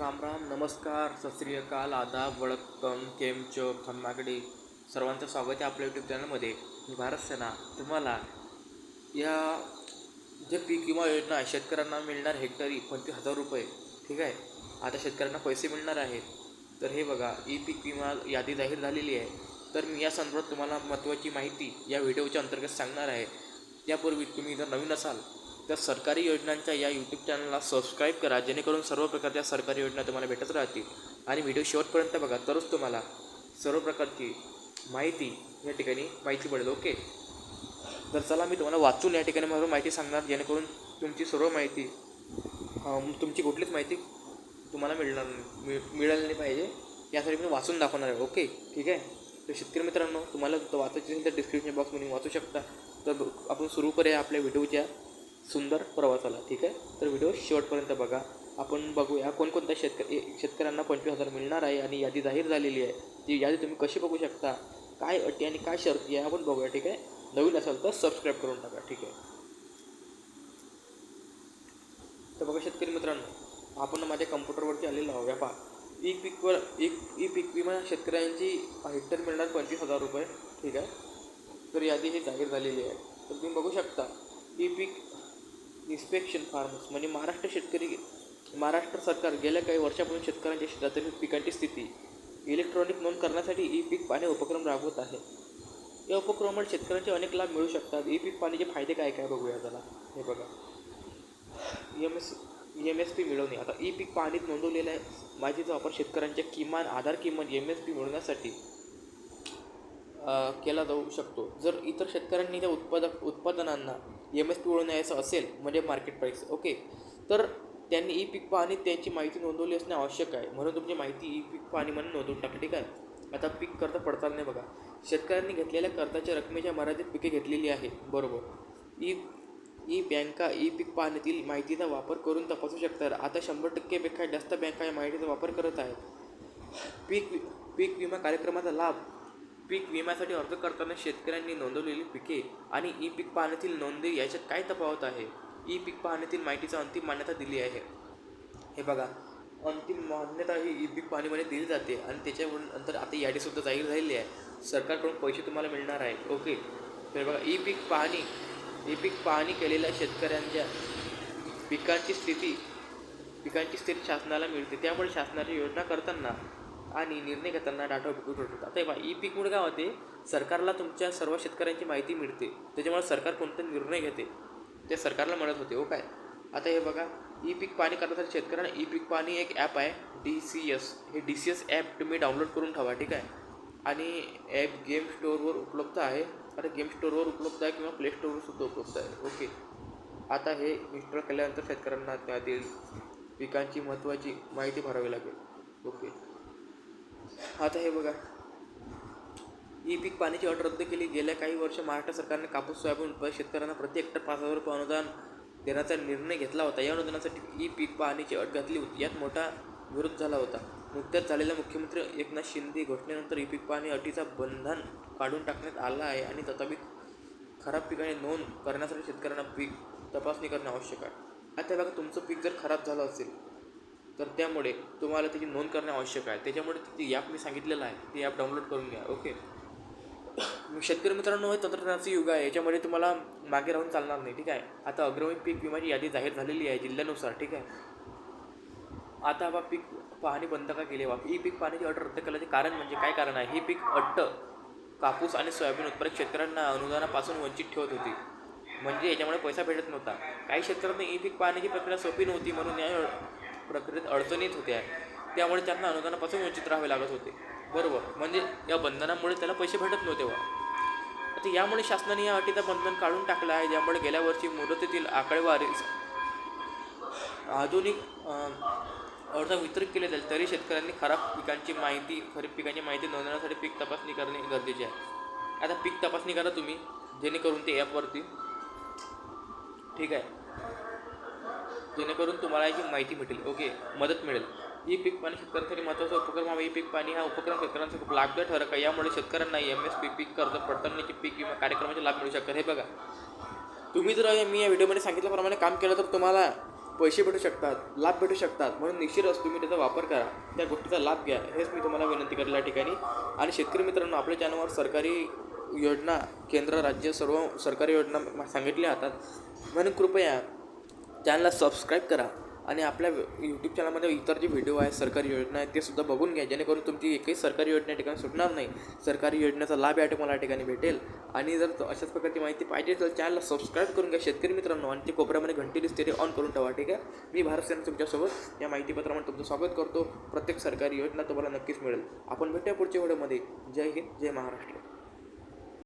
राम राम नमस्कार सत अकाल आदाब वळक्कम केम चो खम्माकडे सर्वांचं स्वागत आहे आपल्या यूट्यूब चॅनलमध्ये मी भारत सेना. तुम्हाला या जे पीक विमा योजना आहे शेतकऱ्यांना मिळणार हेक्टरी पंचवीस हजार रुपये. ठीक आहे? आता शेतकऱ्यांना पैसे मिळणार आहेत. तर हे बघा ई पीक विमा यादी जाहीर झालेली आहे. तर मी या संदर्भात तुम्हाला महत्त्वाची माहिती या व्हिडिओच्या अंतर्गत सांगणार आहे. त्यापूर्वी तुम्ही जर नवीन असाल त्या सरकारी योजनांच्या या यूट्यूब चॅनलला सबस्क्राईब करा जेणेकरून सर्व प्रकारच्या सरकारी योजना तुम्हाला भेटत राहतील. आणि व्हिडिओ शेवटपर्यंत बघा तरच तुम्हाला सर्व प्रकारची माहिती या ठिकाणी माहिती पडेल ओके तर चला मी तुम्हाला वाचून या ठिकाणी मला माहिती सांगणार जेणेकरून तुमची सर्व माहिती तुमची कुठलीच माहिती तुम्हाला मिळणार मिळ मिळाली नाही पाहिजे. यासाठी मी वाचून दाखवणार आहे ओके ठीक आहे? तर शेतकरी मित्रांनो तुम्हाला वाचायची असेल तर डिस्क्रिप्शन बॉक्समध्ये वाचू शकता. तर आपण सुरू करूया आपल्या व्हिडिओच्या सुंदर प्रवासाला ठीक आहे? तर व्हिडिओ शेवटपर्यंत बघा. आपण बघूया कोणकोणत्या शेतकरी शेतकऱ्यांना पंचवीस हजार मिळणार आहे आणि यादी जाहीर झालेली आहे. ती यादी तुम्ही कशी बघू शकता? काय अटी आणि काय शर्ती आहे आपण बघूया ठीक आहे? नवीन असेल तर सबस्क्राईब करून टाका ठीक आहे? तर बघा शेतकरी मित्रांनो आपण माझ्या कम्प्युटरवरती आलेलो आहोत. व्यापार ई पीकवर एक ई पीक विमा शेतकऱ्यांची हेक्टर मिळणार पंचवीस हजार रुपये ठीक आहे? तर यादी ही जाहीर झालेली आहे. तर तुम्ही बघू शकता ई पीक इन्स्पेक्शन फार्मर्स म्हणजे महाराष्ट्र शेतकरी महाराष्ट्र सरकार गेल्या काही वर्षापासून शेतकऱ्यांच्या शेतातील पिकांची स्थिती इलेक्ट्रॉनिक नोंद करण्यासाठी ई पीक पाणी उपक्रम राबवत आहे. या उपक्रमामुळे शेतकऱ्यांचे अनेक लाभ मिळू शकतात. ई पीक पाणीचे फायदे काय काय बघूया त्याला हे बघा. M S M S P मिळवणे. आता ई पीक पाणीत नोंदवलेल्या माहितीचा वापर शेतकऱ्यांच्या किमान आधार किंमत एम एस पी मिळवण्यासाठी केला जाऊ शकतो. जर इतर शेतकऱ्यांनी त्या उत्पादक उत्पादनांना एम एस पी मिळवण्याचं असेल म्हणजे मार्केट प्राईस ओके तर त्यांनी ई पीक पाहणी त्यांची माहिती नोंदवली असणे आवश्यक आहे. म्हणून तुमची माहिती ई पीक पाहणी म्हणून नोंदवून टाका ठीक आहे आता पीक कर्ज पडताळणे बघा. शेतकऱ्यांनी घेतलेल्या कर्जाच्या रकमेच्या मर्यादित पिके घेतलेली आहे बरोबर. ई ई बँका ई पीक पाहणीतील माहितीचा वापर करून तपासू शकतात. आता शंभर टक्केपेक्षा जास्त बँका या माहितीचा वापर करत आहेत. पीक वि- पीक विमा कार्यक्रमाचा लाभ पीक विम्यासाठी अर्ज करताना शेतकऱ्यांनी नोंदवलेली पिके आणि ई पीक पाहण्यातील नोंदी याच्यात काय तफावत आहे? ई पीक पाहण्यातील माहितीचा अंतिम मान्यता दिली आहे. हे बघा अंतिम मान्यता ही ई पीक पाहणीमध्ये दिली जाते आणि त्याच्यावरून नंतर आता यादीसुद्धा जाहीर झालेली आहे. सरकारकडून पैसे तुम्हाला मिळणार आहे. ओके? तर बघा ई पीक पाहणी ई पीक पाहणी केलेल्या शेतकऱ्यांच्या पिकांची स्थिती पिकांची स्थिती शासनाला मिळते. त्यामुळे शासनाची योजना करताना आणि निर्णय घेताना डाटा उपयोग ठरतो आता हे पहा ई पीकमुळे काय होते? सरकारला तुमच्या सर्व शेतकऱ्यांची माहिती मिळते. त्याच्यामुळे सरकार कोणते निर्णय घेते? ते सरकारला मदत होते हो काय? आता हे बघा ई पीक पाणी करण्यासाठी शेतकऱ्यांना ई पीक पाणी एक ॲप आहे डी सी एस. हे डी सी एस ॲप तुम्ही डाउनलोड करून ठेवा ठीक आहे? आणि ॲप गेम स्टोअरवर उपलब्ध आहे. आता गेम स्टोअरवर उपलब्ध आहे किंवा प्ले स्टोअरवर सुद्धा उपलब्ध आहे. ओके. आता हे इन्स्टॉल केल्यानंतर शेतकऱ्यांना त्यातील पिकांची महत्त्वाची माहिती भरावी लागेल. ओके. आता हे बघा. ई पीक पाण्याची अट रद्द केली. गेल्या काही वर्ष महाराष्ट्र सरकारने कापूस सोयाबीन उत्पादक शेतकऱ्यांना प्रति हेक्टर पाच हजार रुपये अनुदान देण्याचा निर्णय घेतला होता. या अनुदानासाठी ई पीक पाहणीची अट घातली होती. यात मोठा विरोध झाला होता. नुकत्याच झालेल्या मुख्यमंत्री एकनाथ शिंदे घोषणेनंतर ई पीक पाहणी अटीचा बंधन काढून टाकण्यात आला आहे आणि तथापि खराब पिकाने नोंद करण्यासाठी शेतकऱ्यांना पीक तपासणी करणे आवश्यक आहे. आता बघा तुमचं पीक जर खराब झालं असेल तर त्यामुळे तुम्हाला त्याची नोंद करणे आवश्यक आहे. त्याच्यामुळे ती ॲप मी सांगितलेलं आहे ती ॲप डाउनलोड करून घ्या ओके शेतकरी मित्रांनो हे तंत्रज्ञानाचं युग आहे याच्यामध्ये तुम्हाला मागे राहून चालणार नाही ठीक आहे? आता अग्रणी पीक विमाची यादी जाहीर झालेली आहे जिल्ह्यानुसार ठीक आहे? आता बा पीक पाहणी बंद का केली बा? ही पीक पाहण्याची अट रद्द केल्याचे कारण म्हणजे काय कारण आहे? ही पीक अट्ट कापूस आणि सोयाबीन उत्पादक शेतकऱ्यांना अनुदानापासून वंचित ठेवत होती. म्हणजे याच्यामुळे पैसा भेटत नव्हता. काही शेतकऱ्यांना ई पीक पाहण्याची प्रक्रिया सोपी नव्हती म्हणून या प्रक्रियेत अडचणीत होत्या. त्यामुळे त्यांना अनुदानापासून वंचित राहावे लागत होते. बरोबर. म्हणजे या बंधनामुळे त्याला पैसे भेटत नव्हते बा आता यामुळे शासनाने या अटीचा बंधन काढून टाकलं आहे. ज्यामुळे गेल्या वर्षी मुदतीतील आकडेवारी आधुनिक अर्ज वितरित केले जाईल तरी शेतकऱ्यांनी खराब पिकांची माहिती खरीप पिकांची माहिती नोंदवण्यासाठी पीक तपासणी करणे गरजेचे आहे. आता पीक तपासणी करा तुम्ही. जेणेकरून ते ॲपवरती ठीक आहे. जेणेकरून तुम्हाला याची माहिती भेटेल. ओके मदत मिळेल. ई पीक पाणी शेतकऱ्यांसाठी महत्त्वाचा उपक्रम हा ई पीक पाणी हा उपक्रम शेतकऱ्यांचा खूप लाभदायक ठरक आहे. यामुळे शेतकऱ्यांना एम एस पी पीक कर्ज पडताळणीचे पीक विमा कार्यक्रमाचे लाभ मिळू शकतात. हे बघा. तुम्ही जर मी या व्हिडिओमध्ये सांगितल्याप्रमाणे काम केलं तर तुम्हाला पैसे भेटू शकतात लाभ भेटू शकतात. म्हणून निश्चितच तुम्ही त्याचा वापर करा. त्या गोष्टीचा लाभ घ्या. हेच मी तुम्हाला विनंती करेल या ठिकाणी. आणि शेतकरी मित्रांनो आपल्या चॅनलवर सरकारी योजना केंद्र राज्य सर्व सरकारी योजना सांगितल्या जातात. म्हणून कृपया चॅनलला सबस्क्राईब करा आणि आपल्या यूट्यूब चॅनलमध्ये इतर जे व्हिडिओ आहे सरकारी योजना आहेत ते सुद्धा बघून घ्या जेणेकरून तुमची एकही सरकारी योजना या ठिकाणी सुटणार नाही. सरकारी योजनेचा लाभ या तुम्हाला या ठिकाणी भेटेल. आणि जर अशाच प्रकारची माहिती पाहिजे तर चॅनलला सबस्क्राईब करून घ्या. शेतकरी मित्रांनो आणि ते कोपऱ्यामध्ये घंटी दिसते ते ऑन करून ठेवा ठीक आहे? मी भारत सेना तुमच्यासोबत या माहितीपत्रामध्ये तुमचं स्वागत करतो. प्रत्येक सरकारी योजना तुम्हाला नक्कीच मिळेल. आपण भेटूया पुढच्या व्हिडिओमध्ये. जय हिंद जय महाराष्ट्र.